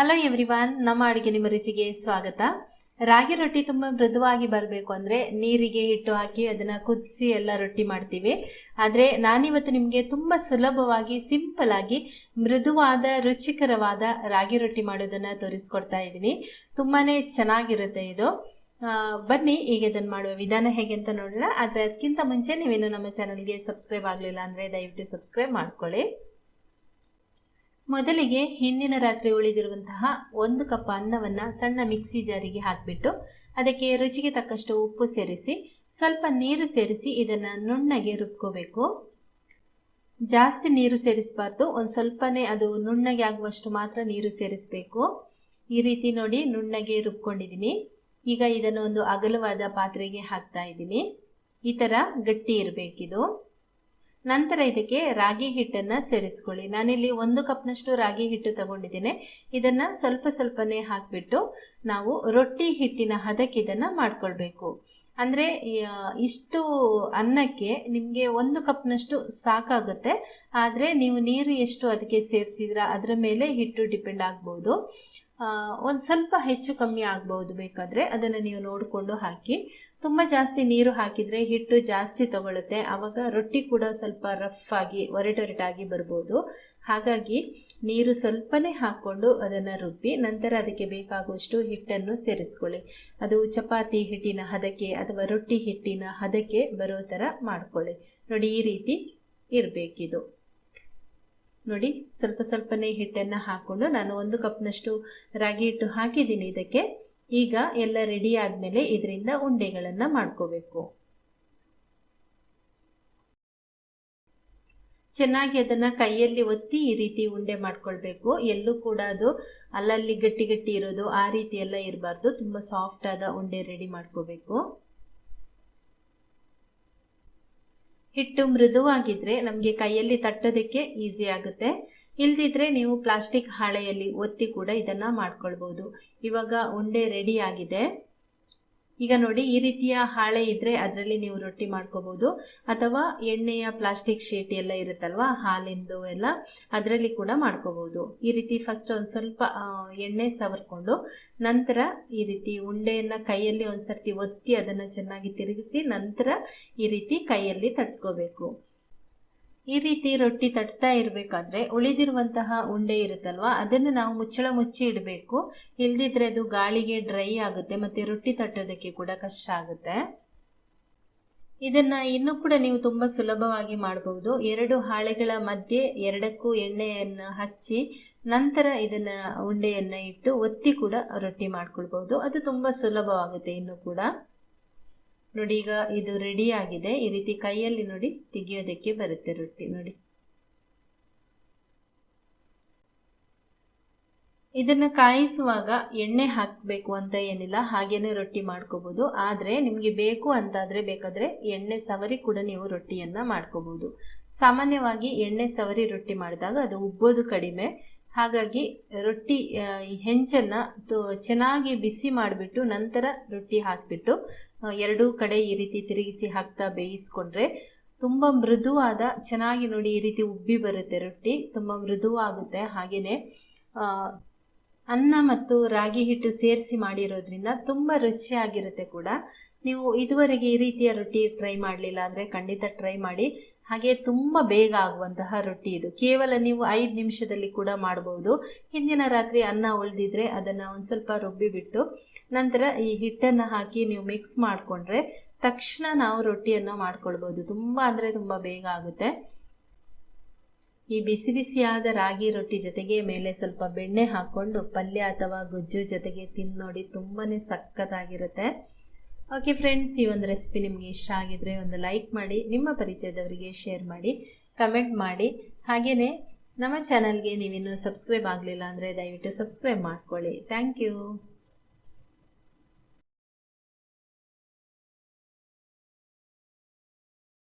Hello everyone ನಮ್ಮ ಅಡುಗೆ ನಿಮ್ಮ ರುಚಿಗೆ ಸ್ವಾಗತ. ರಾಗಿ ರೊಟ್ಟಿ ತುಂಬ ಮೃದುವಾಗಿ ಬರಬೇಕು ಅಂದರೆ ನೀರಿಗೆ ಹಿಟ್ಟು ಹಾಕಿ ಅದನ್ನು ಕುದಿಸಿ ಎಲ್ಲ ರೊಟ್ಟಿ ಮಾಡ್ತೀವಿ. ಆದರೆ ನಾನಿವತ್ತು ನಿಮಗೆ ತುಂಬ ಸುಲಭವಾಗಿ ಸಿಂಪಲ್ ಆಗಿ, ಮೃದುವಾದ, ರುಚಿಕರವಾದ ರಾಗಿ ರೊಟ್ಟಿ ಮಾಡೋದನ್ನು ತೋರಿಸ್ಕೊಡ್ತಾ ಇದ್ದೀನಿ. ತುಂಬಾ ಚೆನ್ನಾಗಿರುತ್ತೆ ಇದು. ಬನ್ನಿ, ಈಗ ಇದನ್ನು ಮಾಡುವ ವಿಧಾನ ಹೇಗೆ ಅಂತ ನೋಡೋಣ. ಆದರೆ ಅದಕ್ಕಿಂತ ಮುಂಚೆ ನೀವೇನು ನಮ್ಮ ಚಾನಲ್ಗೆ ಸಬ್ಸ್ಕ್ರೈಬ್ ಆಗಲಿಲ್ಲ ಅಂದರೆ ದಯವಿಟ್ಟು ಸಬ್ಸ್ಕ್ರೈಬ್ ಮಾಡ್ಕೊಳ್ಳಿ. ಮೊದಲಿಗೆ ಹಿಂದಿನ ರಾತ್ರಿ ಉಳಿದಿರುವಂತಹ ಒಂದು ಕಪ್ ಅನ್ನವನ್ನು ಸಣ್ಣ ಮಿಕ್ಸಿ ಜಾರಿಗೆ ಹಾಕಿಬಿಟ್ಟು ಅದಕ್ಕೆ ರುಚಿಗೆ ತಕ್ಕಷ್ಟು ಉಪ್ಪು ಸೇರಿಸಿ, ಸ್ವಲ್ಪ ನೀರು ಸೇರಿಸಿ ಇದನ್ನು ನುಣ್ಣಗೆ ರುಬ್ಕೋಬೇಕು. ಜಾಸ್ತಿ ನೀರು ಸೇರಿಸಬಾರ್ದು, ಒಂದು ಸ್ವಲ್ಪನೇ ಅದು ನುಣ್ಣಗೆ ಆಗುವಷ್ಟು ಮಾತ್ರ ನೀರು ಸೇರಿಸಬೇಕು. ಈ ರೀತಿ ನೋಡಿ ನುಣ್ಣಗೆ ರುಬ್ಕೊಂಡಿದ್ದೀನಿ. ಈಗ ಇದನ್ನು ಒಂದು ಅಗಲವಾದ ಪಾತ್ರೆಗೆ ಹಾಕ್ತಾ ಇದ್ದೀನಿ. ಈ ಥರ ಗಟ್ಟಿ ಇರಬೇಕಿದು. ನಂತರ ಇದಕ್ಕೆ ರಾಗಿ ಹಿಟ್ಟನ್ನು ಸೇರಿಸ್ಕೊಳ್ಳಿ. ನಾನಿಲ್ಲಿ ಒಂದು ಕಪ್ನಷ್ಟು ರಾಗಿ ಹಿಟ್ಟು ತಗೊಂಡಿದ್ದೇನೆ. ಇದನ್ನು ಸ್ವಲ್ಪ ಸ್ವಲ್ಪನೇ ಹಾಕಿಬಿಟ್ಟು ನಾವು ರೊಟ್ಟಿ ಹಿಟ್ಟಿನ ಹದಕ್ಕೆ ಇದನ್ನು ಮಾಡ್ಕೊಳ್ಬೇಕು. ಅಂದರೆ ಇಷ್ಟು ಅನ್ನಕ್ಕೆ ನಿಮಗೆ ಒಂದು ಕಪ್ನಷ್ಟು ಸಾಕಾಗುತ್ತೆ. ಆದರೆ ನೀವು ನೀರು ಎಷ್ಟು ಅದಕ್ಕೆ ಸೇರಿಸಿದ್ರ, ಅದರ ಮೇಲೆ ಹಿಟ್ಟು ಡಿಪೆಂಡ್ ಆಗ್ಬೋದು. ಒಂದು ಸ್ವಲ್ಪ ಹೆಚ್ಚು ಕಮ್ಮಿ ಆಗ್ಬೋದು ಬೇಕಾದರೆ ಅದನ್ನು ನೀವು ನೋಡಿಕೊಂಡು ಹಾಕಿ. ತುಂಬ ಜಾಸ್ತಿ ನೀರು ಹಾಕಿದರೆ ಹಿಟ್ಟು ಜಾಸ್ತಿ ತಗೊಳ್ಳುತ್ತೆ ಆವಾಗ ರೊಟ್ಟಿ ಕೂಡ ಸ್ವಲ್ಪ ರಫ್ ಆಗಿ, ಒರಟೊರಟಾಗಿ ಬರ್ಬೋದು. ಹಾಗಾಗಿ ನೀರು ಸ್ವಲ್ಪನೇ ಹಾಕ್ಕೊಂಡು ಅದನ್ನು ರುಬ್ಬಿ, ನಂತರ ಅದಕ್ಕೆ ಬೇಕಾಗುವಷ್ಟು ಹಿಟ್ಟನ್ನು ಸೇರಿಸ್ಕೊಳ್ಳಿ. ಅದು ಚಪಾತಿ ಹಿಟ್ಟಿನ ಹದಕ್ಕೆ ಅಥವಾ ರೊಟ್ಟಿ ಹಿಟ್ಟಿನ ಹದಕ್ಕೆ ಬರೋ ಥರ ಮಾಡ್ಕೊಳ್ಳಿ. ನೋಡಿ, ಈ ರೀತಿ ಇರಬೇಕಿದು. ನೋಡಿ, ಸ್ವಲ್ಪ ಸ್ವಲ್ಪನೇ ಹಿಟ್ಟನ್ನು ಹಾಕ್ಕೊಂಡು ನಾನು ಒಂದು ಕಪ್ನಷ್ಟು ರಾಗಿ ಹಿಟ್ಟು ಹಾಕಿದ್ದೀನಿ ಇದಕ್ಕೆ. ಈಗ ಎಲ್ಲ ರೆಡಿ ಆದಮೇಲೆ ಇದರಿಂದ ಉಂಡೆಗಳನ್ನು ಮಾಡ್ಕೋಬೇಕು. ಚೆನ್ನಾಗಿ ಅದನ್ನು ಕೈಯಲ್ಲಿ ಒತ್ತಿ ಈ ರೀತಿ ಉಂಡೆ ಮಾಡ್ಕೊಳ್ಬೇಕು. ಎಲ್ಲೂ ಕೂಡ ಅದು ಅಲ್ಲಲ್ಲಿ ಗಟ್ಟಿ ಗಟ್ಟಿ ಇರೋದು ಆ ರೀತಿ ಎಲ್ಲ ಇರಬಾರ್ದು. ತುಂಬ ಸಾಫ್ಟ್ ಆದ ಉಂಡೆ ರೆಡಿ ಮಾಡ್ಕೋಬೇಕು. ಹಿಟ್ಟು ಮೃದುವಾಗಿದ್ರೆ ನಮಗೆ ಕೈಯಲ್ಲಿ ತಟ್ಟೋದಕ್ಕೆ ಈಸಿ ಆಗುತ್ತೆ. ಇಲ್ದಿದ್ರೆ ನೀವು ಪ್ಲಾಸ್ಟಿಕ್ ಹಾಳೆಯಲ್ಲಿ ಒತ್ತಿ ಕೂಡ ಇದನ್ನು ಮಾಡ್ಕೊಳ್ಬೋದು. ಇವಾಗ ಉಂಡೆ ರೆಡಿ ಆಗಿದೆ. ಈಗ ನೋಡಿ ಈ ರೀತಿಯ ಹಾಳೆ ಇದ್ದರೆ ಅದರಲ್ಲಿ ನೀವು ರೊಟ್ಟಿ ಮಾಡ್ಕೋಬೋದು. ಅಥವಾ ಎಣ್ಣೆಯ ಪ್ಲಾಸ್ಟಿಕ್ ಶೀಟ್ ಎಲ್ಲ ಇರುತ್ತಲ್ವಾ, ಹಾಲಿಂದು ಎಲ್ಲ ಅದರಲ್ಲಿ ಕೂಡ ಮಾಡ್ಕೋಬೋದು. ಈ ರೀತಿ ಫಸ್ಟ್ ಒಂದು ಸ್ವಲ್ಪ ಎಣ್ಣೆ ಸವರ್ಕೊಂಡು ನಂತರ ಈ ರೀತಿ ಉಂಡೆಯನ್ನು ಕೈಯಲ್ಲಿ ಒಂದು ಸರ್ತಿ ಒತ್ತಿ ಅದನ್ನು ಚೆನ್ನಾಗಿ ತಿರುಗಿಸಿ ನಂತರ ಈ ರೀತಿ ಕೈಯಲ್ಲಿ ತಟ್ಕೋಬೇಕು. ಈ ರೀತಿ ರೊಟ್ಟಿ ತಟ್ತಾ ಇರಬೇಕಾದ್ರೆ ಉಳಿದಿರುವಂತಹ ಉಂಡೆ ಇರುತ್ತಲ್ವ, ಅದನ್ನು ನಾವು ಮುಚ್ಚಳ ಮುಚ್ಚಿ ಇಡಬೇಕು. ಇಲ್ದಿದ್ರೆ ಅದು ಗಾಳಿಗೆ ಡ್ರೈ ಆಗುತ್ತೆ ಮತ್ತು ರೊಟ್ಟಿ ತಟ್ಟೋದಕ್ಕೆ ಕೂಡ ಕಷ್ಟ ಆಗುತ್ತೆ. ಇದನ್ನು ಇನ್ನೂ ಕೂಡ ನೀವು ತುಂಬ ಸುಲಭವಾಗಿ ಮಾಡಬಹುದು ಎರಡು ಹಾಳೆಗಳ ಮಧ್ಯೆ ಎರಡಕ್ಕೂ ಎಣ್ಣೆಯನ್ನು ಹಚ್ಚಿ ನಂತರ ಇದನ್ನು ಉಂಡೆಯನ್ನು ಇಟ್ಟು ಒತ್ತಿ ಕೂಡ ರೊಟ್ಟಿ ಮಾಡ್ಕೊಳ್ಬಹುದು ಅದು ತುಂಬ ಸುಲಭವಾಗುತ್ತೆ ಇನ್ನು ಕೂಡ. ನೋಡಿ, ಈಗ ಇದು ರೆಡಿ ಆಗಿದೆ. ಈ ರೀತಿ ಕೈಯಲ್ಲಿ ನೋಡಿ, ತೆಗಿಯೋದಕ್ಕೆ ಬರುತ್ತೆ ರೊಟ್ಟಿ. ನೋಡಿ. ಇದನ್ನು ಕಾಯಿಸುವಾಗ ಎಣ್ಣೆ ಹಾಕಬೇಕು ಅಂತ ಏನಿಲ್ಲ, ಹಾಗೇನೆ ರೊಟ್ಟಿ ಮಾಡ್ಕೋಬಹುದು ಆದರೆ ನಿಮಗೆ ಬೇಕು ಅಂತಾದರೆ ಬೇಕಾದರೆ ಎಣ್ಣೆ ಸವರಿ ಕೂಡ ನೀವು ರೊಟ್ಟಿಯನ್ನ ಮಾಡ್ಕೋಬಹುದು ಸಾಮಾನ್ಯವಾಗಿ ಎಣ್ಣೆ ಸವರಿ ರೊಟ್ಟಿ ಮಾಡಿದಾಗ ಅದು ಉಬ್ಬೋದು ಕಡಿಮೆ. ಹಾಗಾಗಿ ರೊಟ್ಟಿ ಹೆಂಚನ್ನು ಚೆನ್ನಾಗಿ ಬಿಸಿ ಮಾಡಿಬಿಟ್ಟು ನಂತರ ರೊಟ್ಟಿ ಹಾಕಿಬಿಟ್ಟು ಎರಡೂ ಕಡೆ ಈ ರೀತಿ ತಿರುಗಿಸಿ ಹಾಕ್ತಾ ಬೇಯಿಸ್ಕೊಂಡ್ರೆ ತುಂಬ ಮೃದುವಾದ, ಚೆನ್ನಾಗಿ ನೋಡಿ ಈ ರೀತಿ ಉಬ್ಬಿ ಬರುತ್ತೆ ರೊಟ್ಟಿ, ತುಂಬ ಮೃದುವಾಗುತ್ತೆ. ಹಾಗೆಯೇ ಅನ್ನ ಮತ್ತು ರಾಗಿ ಹಿಟ್ಟು ಸೇರಿಸಿ ಮಾಡಿರೋದ್ರಿಂದ ತುಂಬ ರುಚಿಯಾಗಿರುತ್ತೆ ಕೂಡ. ನೀವು ಇದುವರೆಗೆ ಈ ರೀತಿಯ ರೊಟ್ಟಿ ಟ್ರೈ ಮಾಡಲಿಲ್ಲ ಅಂದರೆ ಖಂಡಿತ ಟ್ರೈ ಮಾಡಿ. ಹಾಗೆ ತುಂಬ ಬೇಗ ಆಗುವಂತಹ ರೊಟ್ಟಿ ಇದು. ಕೇವಲ ನೀವು ಐದು ನಿಮಿಷದಲ್ಲಿ ಕೂಡ ಮಾಡಬಹುದು ಹಿಂದಿನ ರಾತ್ರಿ ಅನ್ನ ಉಳಿದಿದ್ರೆ ಅದನ್ನು ಒಂದು ಸ್ವಲ್ಪ ರುಬ್ಬಿಬಿಟ್ಟು ನಂತರ ಈ ಹಿಟ್ಟನ್ನು ಹಾಕಿ ನೀವು ಮಿಕ್ಸ್ ಮಾಡಿಕೊಂಡ್ರೆ ತಕ್ಷಣ ನಾವು ರೊಟ್ಟಿಯನ್ನು ಮಾಡ್ಕೊಳ್ಬೋದು. ತುಂಬ ಅಂದರೆ ತುಂಬ ಬೇಗ ಆಗುತ್ತೆ. ಈ ಬಿಸಿ ಬಿಸಿಯಾದ ರಾಗಿ ರೊಟ್ಟಿ ಜೊತೆಗೆ ಮೇಲೆ ಸ್ವಲ್ಪ ಬೆಣ್ಣೆ ಹಾಕ್ಕೊಂಡು ಪಲ್ಯ ಅಥವಾ ಗೊಜ್ಜು ಜೊತೆಗೆ ತಿಂದು ನೋಡಿ ತುಂಬಾ ಸಖತ್ತಾಗಿರುತ್ತೆ. ಓಕೆ ಫ್ರೆಂಡ್ಸ್ ಈ ಒಂದು ರೆಸಿಪಿ ನಿಮಗೆ ಇಷ್ಟ ಆಗಿದ್ರೆ ಒಂದು ಲೈಕ್ ಮಾಡಿ, ನಿಮ್ಮ ಪರಿಚಯದವರಿಗೆ ಶೇರ್ ಮಾಡಿ ಕಮೆಂಟ್ ಮಾಡಿ. ಹಾಗೆಯೇ ನಮ್ಮ ಚಾನಲ್ಗೆ ನೀವಿನ್ನೂ ಸಬ್ಸ್ಕ್ರೈಬ್ ಆಗಲಿಲ್ಲ ಅಂದರೆ ದಯವಿಟ್ಟು ಸಬ್ಸ್ಕ್ರೈಬ್ ಮಾಡ್ಕೊಳ್ಳಿ. Thank you